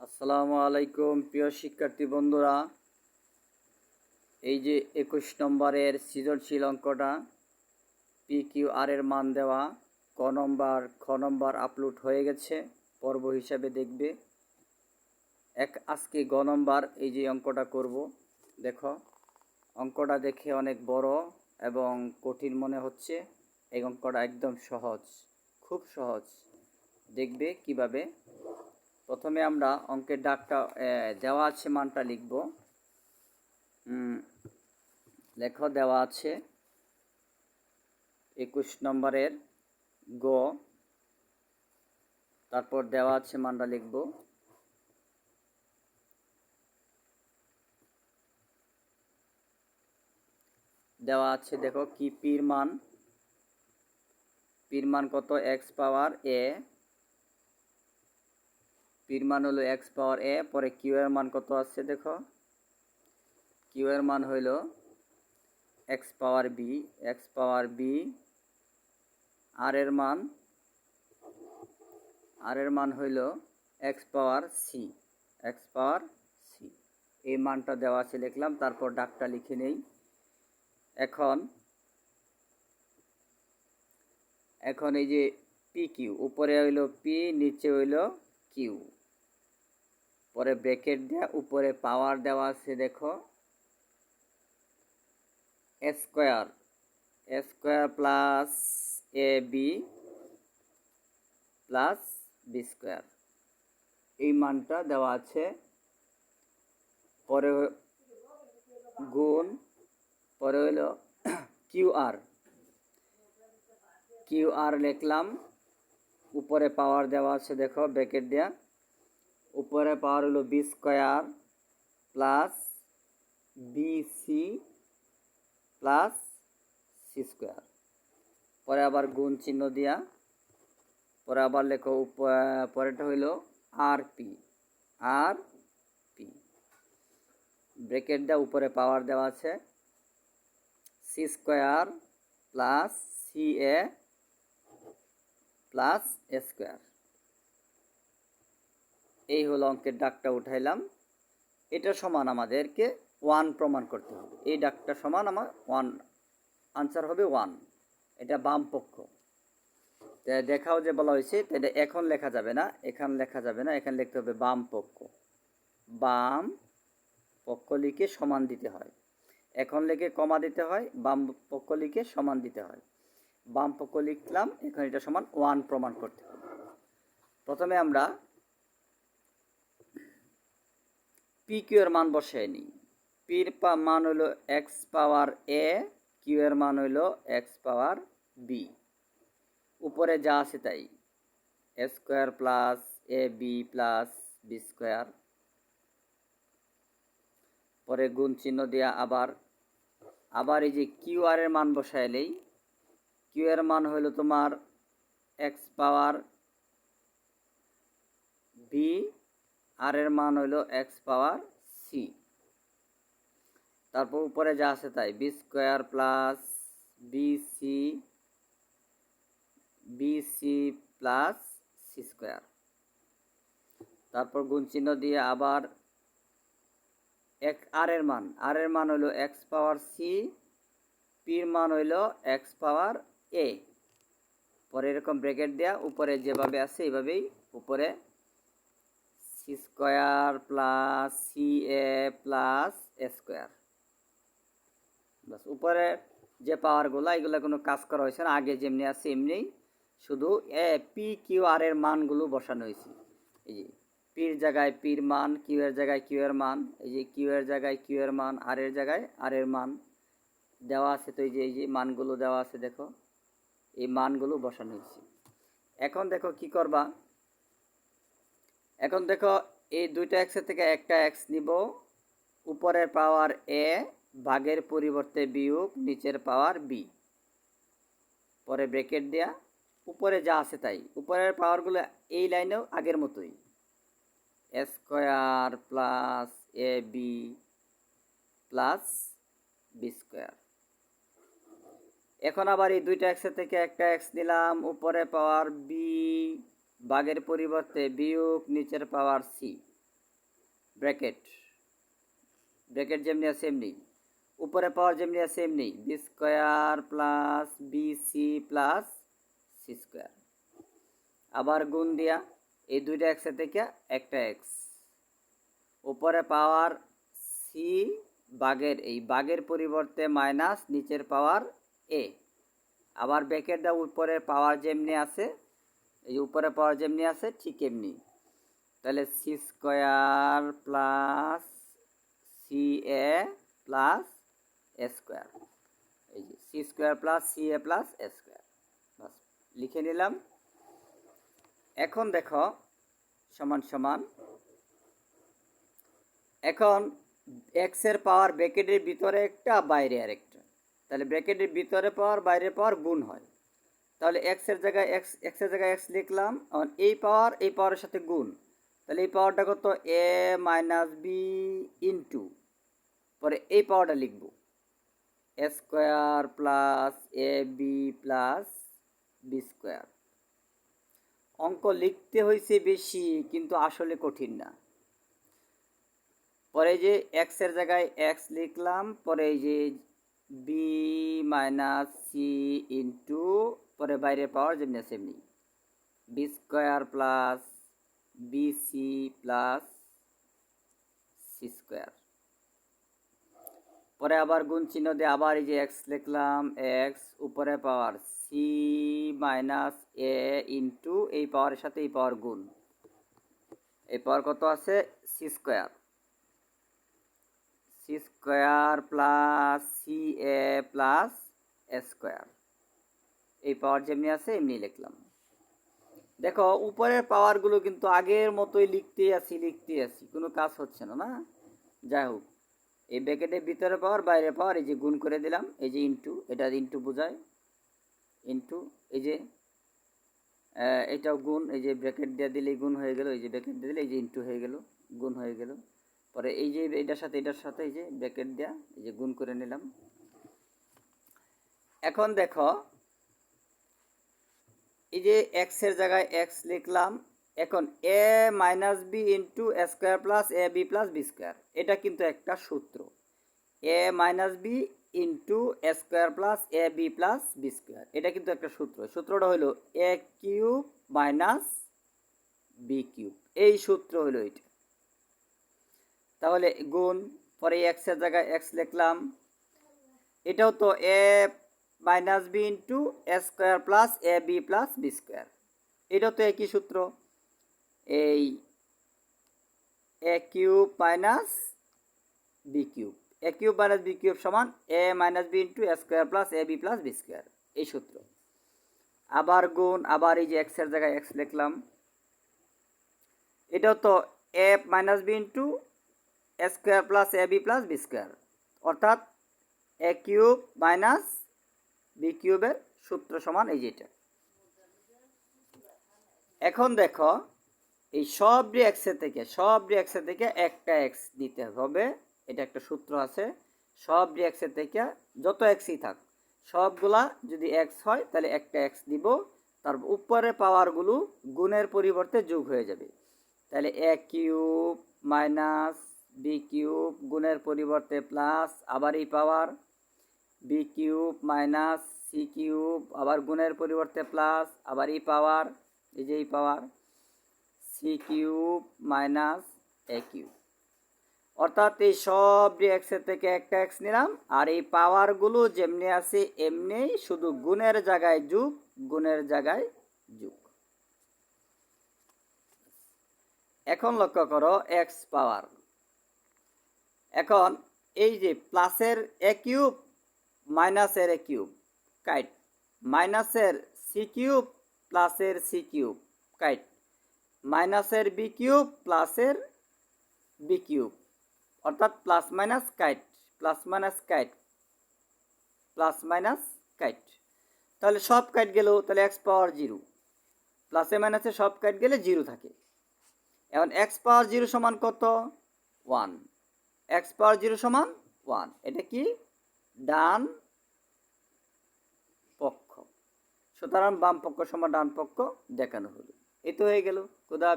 আসসালামু আলাইকুম, প্রিয় শিক্ষার্থী বন্ধুরা। এই যে একুশ নম্বরের সৃজনশীল অঙ্কটা পি কিউ আর এর মান দেওয়া, ক নম্বর, খ নম্বর আপলোড হয়ে গেছে, পর্ব হিসাবে দেখবে। এক, আজকে গ নম্বর, এই যে অঙ্কটা করব, দেখো। অঙ্কটা দেখে অনেক বড় এবং কঠিন মনে হচ্ছে। এই অঙ্কটা একদম সহজ, খুব সহজ। দেখবে কীভাবে? প্রথমে আমরা অঙ্কের ডাকটা দেওয়া আছে, মানটা লিখব। লেখো, দেওয়া আছে। একুশ নম্বরের গ। তারপর দেওয়া আছে, মানটা লিখব। দেওয়া আছে, দেখো, কি পির মান? পির মান কত? X power A. পির মান হলো এক্স পাওয়ার এ পরে কিউ এর মান কত আছে দেখো? কিউ এর মান হইল X power B X power B R এর মান আর এর মান হইল X power C X power C এই মানটা দেওয়া আছে লিখলাম, তারপর ডাকটা লিখে নেই। এখন এখন এই যে পি কিউ উপরে হইল পি নিচে হইল কিউ পরে ব্রেকেট দেওয়া উপরে পাওয়ার দেওয়া আছে, দেখো। Square square plus A B plus B square এই মানটা দেওয়া আছে। পরে গুণ, পরে হইল কিউ আর কিউ আর লিখলাম। উপরে পাওয়ার দেওয়া আছে, দেখো ব্রেকেট দেওয়া উপরে পাওয়ার হলো B square plus B C plus C square. পরে আবার গুণ চিহ্ন দিয়া, পরে আবার লেখো পরেরটা হইল R P R P bracket দেওয়া উপরে পাওয়ার দেওয়া আছে C square plus C A plus A square. এই হলো অঙ্কের ডাকটা উঠাইলাম। এটা সমান আমাদেরকে ওয়ান প্রমাণ করতে হবে। এই ডাকটা সমান আমার ওয়ান আনসার হবে ওয়ান এটা বাম পক্ষ। দেখাও যে বলা হয়েছে এটা এখন লেখা যাবে না, এখান লেখা যাবে না, এখানে লিখতে হবে বাম পক্ষ। বাম পক্ষ লিখে সমান দিতে হয়। এখন লিখে কমা দিতে হয়, বাম পক্ষ লিখে সমান দিতে হয়। বাম পক্ষ লিখলাম, এখন এটা সমান ওয়ান প্রমাণ করতে হবে। প্রথমে আমরা পি কিউ এর মান বসাই নিই। পির পা মান হলো এক্স পাওয়ার এ কিউ এর মান হইল এক্স পাওয়ার বি। উপরে যা আছে তাই। A square plus A B plus B square. পরে গুণ চিহ্ন দেওয়া আবার আবার এই যে কিউ আর এর মান বসাইলেই কিউ এর মান হইল তোমার এক্স পাওয়ার বি আর এর মান হইল এক্স পাওয়ার সি তারপর উপরে যা আছে তাই B square plus B C B C plus C square তারপর গুণ চিহ্ন দিয়ে আবার এক আর এর মান আর এর মান হইল এক্স পাওয়ার সি পির মান হইল এক্স পাওয়ার এ পরে এরকম ব্রেকেট দেয়া, উপরে যেভাবে আছে, এইভাবেই উপরে square plus C A plus square. বাস, উপরে যে পাওয়ারগুলো, এগুলো কোনো কাজ করা হয়েছে না, আগে যেমনি আছে এমনি। শুধু এ, পি, কিউ, আর এর মানগুলো বসানো হয়েছে। এই যে, পির জায়গায় পির মান, কিউ এর জায়গায় কিউ এর মান, এই যে, কিউ এর জায়গায় কিউ এর মান, আর এর জায়গায় আর এর মান দেওয়া আছে তো এই যে এই যে মানগুলো দেওয়া আছে, দেখো। এই মানগুলো বসানো হয়েছে। এখন দেখো কি করবা? এখন দেখো, এই দুইটা এক্সের থেকে একটা এক্স নিব। উপরের পাওয়ার এ ভাগের পরিবর্তে বিয়োগ, নিচের পাওয়ার বি পরে ব্রেকেট দেয়া, উপরে যা আছে তাই। উপরের পাওয়ারগুলো এই লাইনেও আগের মতোই। Square plus A B plus B square এখন আবার এই দুইটা এক্সের থেকে একটা এক্স নিলাম, উপরে পাওয়ার বি বাগের পরিবর্তে বিয়োগ নিচের পাওয়ার সি ব্র্যাকেট। ব্র্যাকেট যেমনি আছে এমনি। উপরে পাওয়ার যেমনি আছে এমনি। B square plus B C plus C square আবার গুণ দিয়া এই দুইটা এক্সের থেকে একটা এক্স উপরে পাওয়ার সি বাগের এই বাগের পরিবর্তে মাইনাস নিচের পাওয়ার এ আবার ব্যাকের দা উপরে পাওয়ার যেমনি আছে এই উপরে পাওয়ার যেমনি আছে, ঠিক এমনি। তাহলে C square plus C A plus A square এই যে C square plus C A plus A square বাস, লিখে নিলাম। এখন দেখো, সমান সমান। এখন এক্সের পাওয়ার ব্র্যাকেটের ভিতরে একটা, বাইরে আর একটা তাহলে ব্র্যাকেটের ভিতরে পাওয়ার, বাইরে পাওয়ার গুণ হয়। তাহলে এক্সের জায়গায় এক্স এক্সের জায়গায় এক্স লিখলাম। আর এই পাওয়ার এই পাওয়ারের সাথে গুণ। তাহলে এই পাওয়ারটা কত? এ মাইনাস বি ইন্টু পরে এই পাওয়ারটা লিখব। A square plus A B plus B square অঙ্ক লিখতে হয়েছে বেশি, কিন্তু আসলে কঠিন না। পরে যে এক্সের জায়গায় এক্স লিখলাম, পরে এই যে বি মাইনাস সি ইন্টু পরে বাইরে পাওয়ার আছে এমনি। B square plus B C plus C square পরে আবার গুণ চিহ্ন দিয়ে আবার এই যে এক্স লিখলাম এক্স উপরে power C minus A into এই পাওয়ারের সাথে এই পাওয়ার গুণ। এই পাওয়ার কত আছে? C square C square plus C A plus A square এই পাওয়ার যেমনি আছে এমনি লিখলাম। দেখো, উপরের পাওয়ারগুলো কিন্তু আগের মতোই লিখতেই আছি লিখতেই আছি, কোনো কাজ হচ্ছে না না? যাই হোক, এই ব্যাকেটের ভিতরে পাওয়ার বাইরে পাওয়ার এই যে গুণ করে দিলাম, এই যে ইন্টু এটা ইন্টু বোঝায়। ইন্টু এই যে এটাও গুণ, এই যে ব্র্যাকেট দিয়ে দিলে গুণ হয়ে গেল, এই যে ব্র্যাকেট দিয়ে দিলে এই যে ইন্টু হয়ে গেল, গুণ হয়ে গেল। পরে এই যে এটার সাথে এটার সাথে এই যে ব্র্যাকেট দেওয়া এই যে গুণ করে নিলাম। এখন দেখো এই যে এক্সের জায়গায় এক্স লিখলাম, এখন A minus B into square plus A B plus B square এটা কিন্তু একটা সূত্র। A minus B into square plus A B plus B square এটা কিন্তু একটা সূত্র। সূত্রটা হলো A cube minus B cube এই সূত্র হলো এটা। তাহলে গুণ, পরে এক্সের জায়গায় এক্স লিখলাম, এটাও তো A minus B into A square plus A B plus B square. এটাও তো একই সূত্র। এই A cube minus B cube. A cube minus B cube সমান A minus B into A square plus A B plus B square. এই সূত্র। আবার গুণ, আবার এই যে এক্সের জায়গায় এক্স লিখলাম। এটাও তো A minus B into A square plus A B plus B square. অর্থাৎ এ কিউব মাইনাস বি কিউবের সূত্র সমান এই যেটা এখন দেখো, এই সব এক্সের থেকে, সব এক্সের থেকে একটা এক্স দিতে হবে। এটা একটা সূত্র আছে। সব এক্সের থেকে যত এক্সই থাক, সবগুলা যদি এক্স হয়, তাহলে একটা এক্স দিব। তার উপরে পাওয়ারগুলো গুণের পরিবর্তে যোগ হয়ে যাবে। তাহলে A cube minus B cube গুণের পরিবর্তে প্লাস আবার এই power B cube minus C cube আবার গুণের পরিবর্তে প্লাস আবার এই পাওয়ার এই যে এই power C cube minus A cube অর্থাৎ এই সব এক্সের থেকে একটা এক্স নিলাম, আর এই পাওয়ারগুলো যেমনি আছে এমনি, শুধু গুণের জায়গায় যুগ, গুণের জায়গায় যুগ। এখন লক্ষ্য করো এক্স পাওয়ার এখন এই যে প্লাসের এ কিউব মাইনাসের এ কিউব, কাইট। মাইনাসের সি কিউব প্লাসের সি কিউব, কাইট। মাইনাসের বি কিউব প্লাসের বি কিউব, অর্থাৎ plus minus kite, plus minus kite, plus minus kite. তাহলে সব কাইট গেল, তাহলে এক্স পাওয়ার জিরো। প্লাসে মাইনাসে সব কাইট গেলে জিরো থাকে। এখন এক্স পাওয়ার জিরো সমান কত? ওয়ান। এক্স পাওয়ার জিরো সমান ওয়ান। এটা কি? ডান পক্ষ। সুতরাং বাম পক্ষ সমান ডান পক্ষ দেখানো হলো। এ তো হয়ে গেল। খুদা